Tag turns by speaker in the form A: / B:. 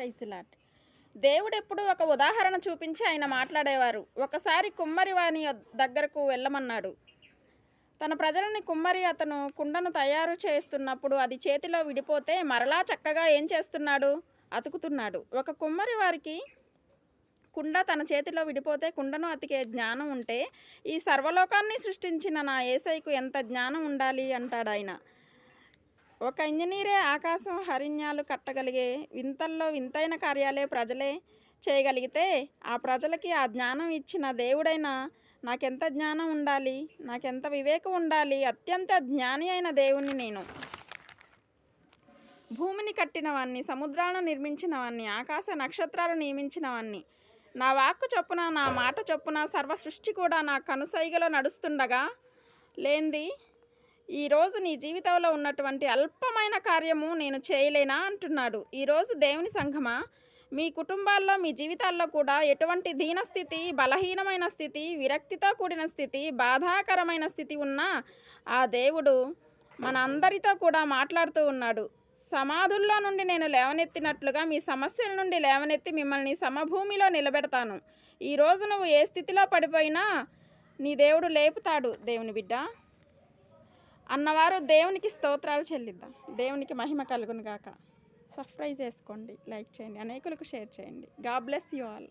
A: Praise lot. ఒక ఉదాహరణ చూపించి ఆయన మాట్లాడేవారు. ఒకసారి కుమ్మరి వాని దగ్గరకు వెళ్ళమన్నాడు. తన ప్రజలని కుమ్మరి అతను కుండను తయారు చేస్తున్నప్పుడు అది చేతిలో విడిపోతే మరలా చక్కగా ఏం చేస్తున్నాడు? అతుకుతున్నాడు. ఒక కుమ్మరి వారికి కుండ తన చేతిలో విడిపోతే కుండను అతికే జ్ఞానం ఉంటే ఈ సర్వలోకాన్ని సృష్టించిన నా ఏసైకు ఎంత జ్ఞానం ఉండాలి అంటాడు ఆయన ఒక ఇంజనీరే ఆకాశం హరిణ్యాలు కట్టగలిగే వింతల్లో వింతైన కార్యాలే ప్రజలే చేయగలిగితే ఆ ప్రజలకి ఆ జ్ఞానం ఇచ్చిన దేవుడైన నాకెంత జ్ఞానం ఉండాలి నాకెంత వివేకం ఉండాలి అత్యంత జ్ఞాని అయిన దేవుణ్ణి నేను. భూమిని కట్టినవాన్ని సముద్రాలను నిర్మించినవాన్ని ఆకాశ నక్షత్రాలు నియమించినవాన్ని నా వాక్కు చొప్పున నా మాట చొప్పున సర్వ సృష్టి కూడా నా కనుసైగలో నడుస్తుండగా లేంది ఈరోజు నీ జీవితంలో ఉన్నటువంటి అల్పమైన కార్యము నేను చేయలేనా అంటున్నాడు. ఈరోజు దేవుని సంఘమా మీ కుటుంబాల్లో మీ జీవితాల్లో కూడా ఎటువంటి దీనస్థితి బలహీనమైన స్థితి విరక్తితో కూడిన స్థితి బాధాకరమైన స్థితి ఉన్నా ఆ దేవుడు మన అందరితో కూడా మాట్లాడుతూ ఉన్నాడు. సమాధుల్లో నుండి నేను లేవనెత్తినట్లుగా మీ సమస్యల నుండి లేవనెత్తి మిమ్మల్ని సమభూమిలో నిలబెడతాను. ఈరోజు నువ్వు ఏ స్థితిలో పడిపోయినా నీ దేవుడు లేపుతాడు. దేవుని బిడ్డ అన్నవారు దేవునికి స్తోత్రాలు చెల్లిద్దాం. దేవునికి మహిమ కలుగును గాక సబ్స్క్రైబ్ చేసుకోండి. లైక్ చేయండి. అనేకులకు షేర్ చేయండి. గా బ్లెస్ యూ ఆల్.